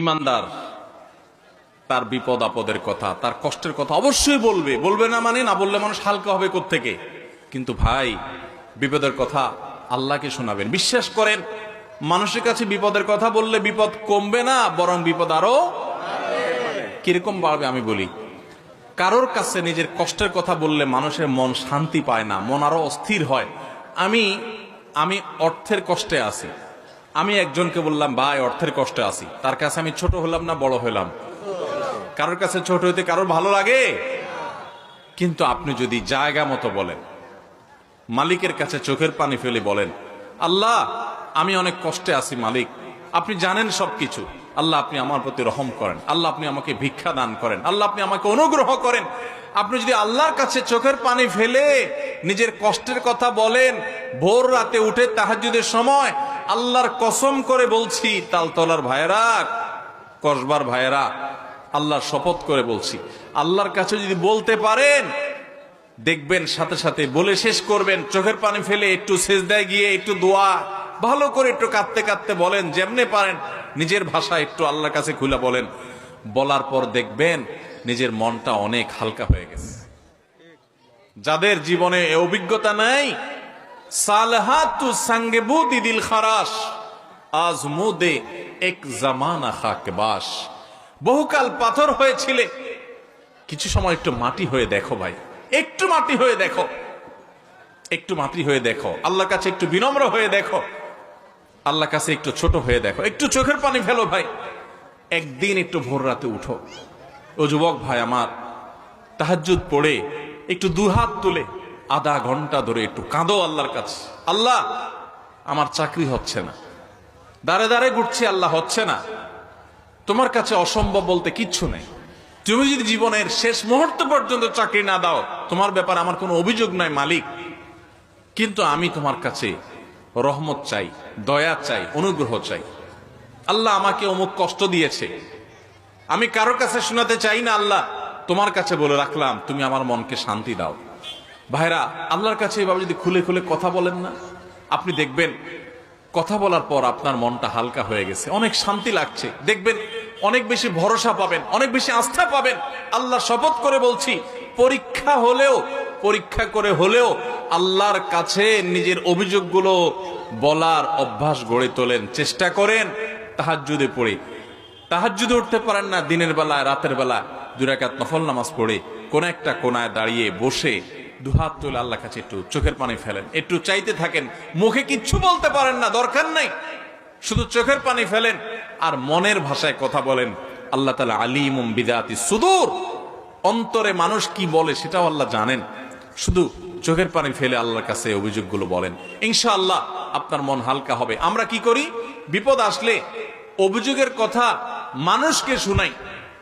ইমানদার, তার বিপদ আপদের কথা, তার কষ্টের কথা অবশ্যই বলবে। বলবে না মানে না বললে মানুষ হালকা হবে থেকে কিন্তু ভাই, বিপদের কথা আল্লাহকে শোনাবেন। বিশ্বাস করেন, মানুষের কাছে বিপদের কথা বললে বিপদ কমবে না, বরং বিপদ আরও কীরকম বাড়বে আমি বলি। কারোর কাছে নিজের কষ্টের কথা বললে মানুষের মন শান্তি পায় না, মন আরও অস্থির হয়। আমি আমি অর্থের কষ্টে আছি। আমি একজনকে বললাম, ভাই, অর্থের কষ্টে আছি। তার কাছে আমি ছোট হলাম না বড় হলাম? কারোর কাছে ছোট হইতে কারোর ভালো লাগে? কিন্তু আপনি যদি জায়গা মতো বলেন, মালিকের কাছে চোখের পানি ফেলে বলেন, আল্লাহ, আমি অনেক কষ্টে আছি, মালিক। আপনি জানেন সবকিছু। আল্লাহ, আপনি আমার প্রতি রহম করেন। আল্লাহ, আপনি আমাকে ভিক্ষা দান করেন। আল্লাহ, আপনি আমাকে অনুগ্রহ করেন। আপনি যদি আল্লাহর কাছে চোখের পানি ফেলে নিজের কষ্টের কথা বলেন, ভোর রাতে উঠে তাহাজুদের সময় আল্লাহর কসম করে বলছি, তালতলার ভাইয়েরা, কসবার ভাইয়েরা, আল্লাহর শপথ করে বলছি, আল্লাহর কাছে যদি বলতে পারেন, দেখবেন সাথে সাথে বলে শেষ করবেন, চোখের পানি ফেলে একটু সেজদায় গিয়ে একটু দোয়া, ভালো করে একটু কাঁদতে কাঁদতে বলেন, যেমনে পারেন, নিজের ভাষা একটু আল্লাহর কাছে খুলে বলেন, বলার পর দেখবেন নিজের মনটা অনেক হালকা হয়ে গেছে। যাদের জীবনে অভিজ্ঞতা নাই সালহাতু সঙ্গে বুদি দিল খারাস আজ মুদে এক জামানা খাক বাস। বহুকাল পাথর হয়েছিলে। কিছু সময় একটু মাটি হয়ে দেখো ভাই। একটু মাটি হয়ে দেখো। একটু মাটি হয়ে দেখো। আল্লাহর কাছে একটু বিনম্র হয়ে দেখো। আল্লাহর কাছে একটু ছোট হয়ে দেখো। একটু চোখের পানি ফেলো ভাই। একদিন একটু ভোর রাতে উঠো। ও যুবক ভাই আমার, তাহাজ্জুদ পড়ে, একটু দুহাত তুলে। আধা ঘণ্টা ধরে একটু কাঁদো আল্লাহর কাছে। আল্লাহ, আমার চাকরি হচ্ছে না। দাঁড়ে দাঁড়ে ঘুরছি, আল্লাহ হচ্ছে না। তোমার কাছে অসম্ভব বলতে কিচ্ছু নেই। তুমি যদি জীবনের শেষ মুহূর্ত পর্যন্ত চাকরি না দাও, তোমার ব্যাপারে আমার কোনো অভিযোগ নাই মালিক। কিন্তু আমি তোমার কাছে রহমত চাই, দয়া চাই, অনুগ্রহ চাই। আল্লাহ আমাকে অমুক কষ্ট দিয়েছে। আমি কারও কাছে শোনাতে চাই না, আল্লাহ। তোমার কাছে বলে রাখলাম, তুমি আমার মনকে শান্তি দাও। ভাইরা, আল্লাহর কাছে এভাবে যদি খুলে খুলে কথা বলেন না, আপনি দেখবেন কথা বলার পর আপনার মনটা হালকা হয়ে গেছে। অনেক শান্তি লাগছে। দেখবেন অনেক বেশি ভরসা পাবেন, অনেক বেশি আস্থা পাবেন। আল্লাহ শপথ করে বলছি, পরীক্ষা হলেও, পরীক্ষা করে হলেও আল্লাহর কাছে নিজের অভিযোগগুলো বলার অভ্যাস গড়ে তোলেন। চেষ্টা করেন, তাহাজ্জুদে পড়ে। তাহাজ্জুদে উঠতে পারেন না, দিনের বেলায়, রাতের বেলা দুরাকাত নফল নামাজ পড়ে, কোন একটা কোনায় দাঁড়িয়ে বসে দুহাত তুলে আল্লাহ কাছে একটু চোখের পানি ফেলেন। একটু চাইতে থাকেন, মুখে কিচ্ছু বলতে পারেন না, দরকার নাই। শুধু চোখের পানি ফেলেন আর মনের ভাষায় কথা বলেন, আল্লাহ তালা আলিম বিদাতি সুদূর। অন্তরে মানুষ কি বলে সেটাও আল্লাহ জানেন। শুধু চোখের পানি ফেলে আল্লাহর কাছে অভিযোগগুলো বলেন। ইনশাআল্লাহ আপনার মন হালকা হবে। আমরা কি করি? বিপদ আসলে অভিযোগের কথা মানুষকে শুনাই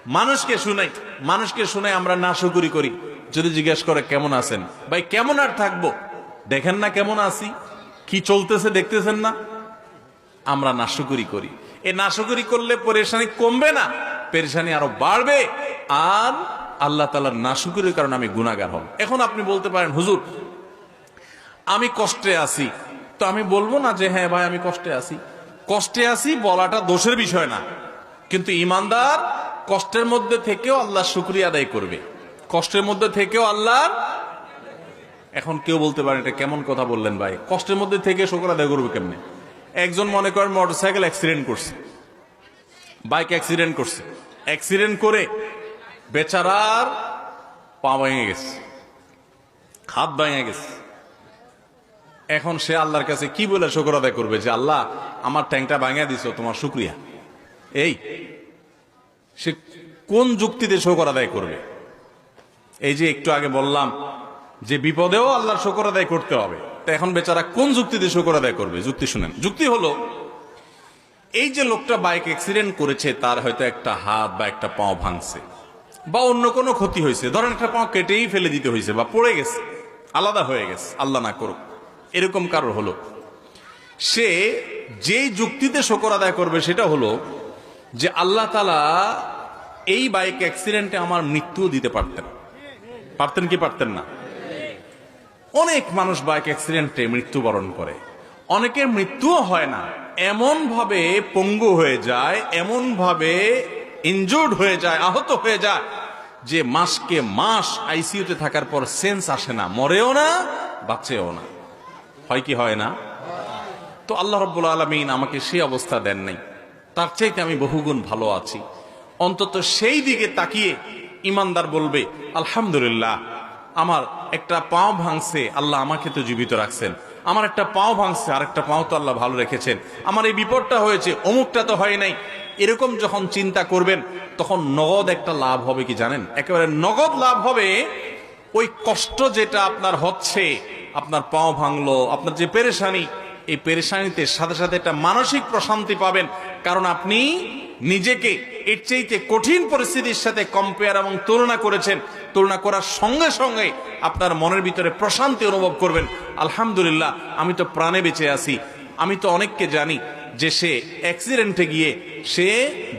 মানুষকে শুনাই, মানুষকে শুনে আমরা নাশকুরি করি। যদি জিজ্ঞেস করে, কেমন আছেন? ভাই, কেমন আর থাকব? দেখেন না কেমন আছি। কি চলতেছে দেখতেছেন না? আমরা নাশকুরি করি। এ নাশকুরি করলে পরেশানি কমবে না, পেরেশানি আরও বাড়বে। আর আল্লাহ তালার নাশকুরির কারণে আমি গুণাগার হব। এখন আপনি বলতে পারেন, হুজুর, আমি কষ্টে আছি। তো আমি বলব না যে হ্যাঁ ভাই, আমি কষ্টে আছি। কষ্টে আছি বলাটা দোষের বিষয় না, কিন্তু ইমানদার কষ্টের মধ্যে থেকেও আল্লাহ শুক্রিয়া আদায় করবে। কষ্টের মধ্যে থেকেও আল্লাহ এখন কেউ বলতে পারে এটা কেমন কথা বললেন ভাই? কষ্টের মধ্যে থেকে শুক্র আদায় করবে কেমনে? একজন মনে করেন মোটরসাইকেল অ্যাক্সিডেন্ট করছে। বাইক অ্যাক্সিডেন্ট করছে। অ্যাক্সিডেন্ট করে বেচারার পা ভেঙে গেছে। হাত ভেঙে গেছে। এখন সে আল্লাহর কাছে কি বলে শোকর আদায় করবে যে, আল্লাহ, আমার ট্যাংটা ভাঙিয়ে দিছো, তোমার শুক্রিয়া। এই, সে কোন যুক্তিতে শোকর আদায় করবে? এই যে একটু আগে বললাম যে বিপদেও আল্লাহর শোকর আদায় করতে হবে। তো এখন বেচারা কোন যুক্তিতে শোকর আদায় করবে? যুক্তি শুনেন। যুক্তি হলো, এই যে লোকটা বাইক অ্যাক্সিডেন্ট করেছে, তার হয়তো একটা হাত বা একটা পাও ভাঙছে বা অন্য কোনো ক্ষতি হয়েছে। ধরেন একটা পাও কেটেই ফেলে দিতে হয়েছে বা পড়ে গেছে, আলাদা হয়ে গেছে, আল্লাহ না করুক। এরকম কারোর হলো। সে যেই যুক্তিতে শকর আদায় করবে, সেটা হলো যে আল্লাহ তালা এই বাইক অ্যাক্সিডেন্টে আমার মৃত্যুও দিতে পারতেন। পারতেন কি পারতেন না? অনেক মানুষ বাইক অ্যাক্সিডেন্টে মৃত্যুবরণ করে। অনেকের মৃত্যুও হয় না। এমন ভাবে পঙ্গু হয়ে যায় এমন ভাবে ইনজুর্ড হয়ে যায়, আহত হয়ে যায় যে মাসকে মাস আইসিইউতে থাকার পর সেন্স আসে না, মরেও না, বাঁচেও না। হয় কি হয় না? তো আল্লাহ রব্বুল আলমিন আমাকে সেই অবস্থা দেন নাই। তার চাইতে আমি বহুগুণ ভালো আছি। অন্তত সেই দিকে তাকিয়ে ইমানদার বলবে, আলহামদুলিল্লাহ, আমার একটা পাও ভাঙছে, আল্লাহ আমাকে তো জীবিত রাখছেন। আমার একটা পাও ভাঙছে আর একটা পাও তো আল্লাহ ভালো রেখেছেন। আমার এই বিপদটা হয়েছে, অমুকটা তো হয় নাই। এরকম যখন চিন্তা করবেন, তখন নগদ একটা লাভ হবে কি জানেন? একেবারে নগদ লাভ হবে, ওই কষ্ট যেটা আপনার হচ্ছে, আপনার পাও ভাঙলো, আপনার যে পেরেশানি, এই পেরেশানিতে সাথে সাথে একটা মানসিক প্রশান্তি পাবেন। কারণ আপনি নিজেকে এর চাইতে কঠিন পরিস্থিতির সাথে কম্পেয়ার এবং তুলনা করেছেন। তুলনা করার সঙ্গে সঙ্গে আপনার মনের ভিতরে প্রশান্তি অনুভব করবেন। আলহামদুলিল্লাহ, আমি তো প্রাণে বেঁচে আছি। আমি তো অনেককে জানি যে সে অ্যাক্সিডেন্টে গিয়ে সে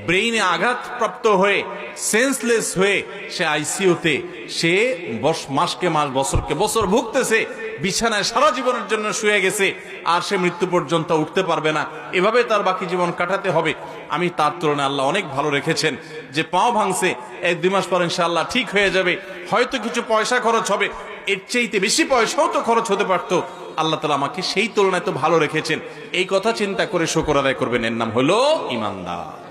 ব্রেইনে আঘাতপ্রাপ্ত হয়ে সেন্সলেস হয়ে সে আইসিইউতে, সে মাসকে মাস, বছরকে বছর ভুগতেছে, বিছানায় সারা জীবনের জন্য শুয়ে গেছে, আর সে মৃত্যু পর্যন্ত উঠতে পারবে না। এভাবে তার বাকি জীবন কাটাতে হবে। আমি তার তুলনায় আল্লাহ অনেক ভালো রেখেছেন যে পাও ভাঙছে এক দুই মাস পর ইনশাআল্লাহ ঠিক হয়ে যাবে। হয়তো কিছু পয়সা খরচ হবে, এর চেয়েতে বেশি পয়সাও তো খরচ হতে পারতো। আল্লাহ তালা আমাকে সেই তুলনায় তো ভালো রেখেছেন। এই কথা চিন্তা করে শকর আদায় করবেন। এর নাম হলো ইমানদার।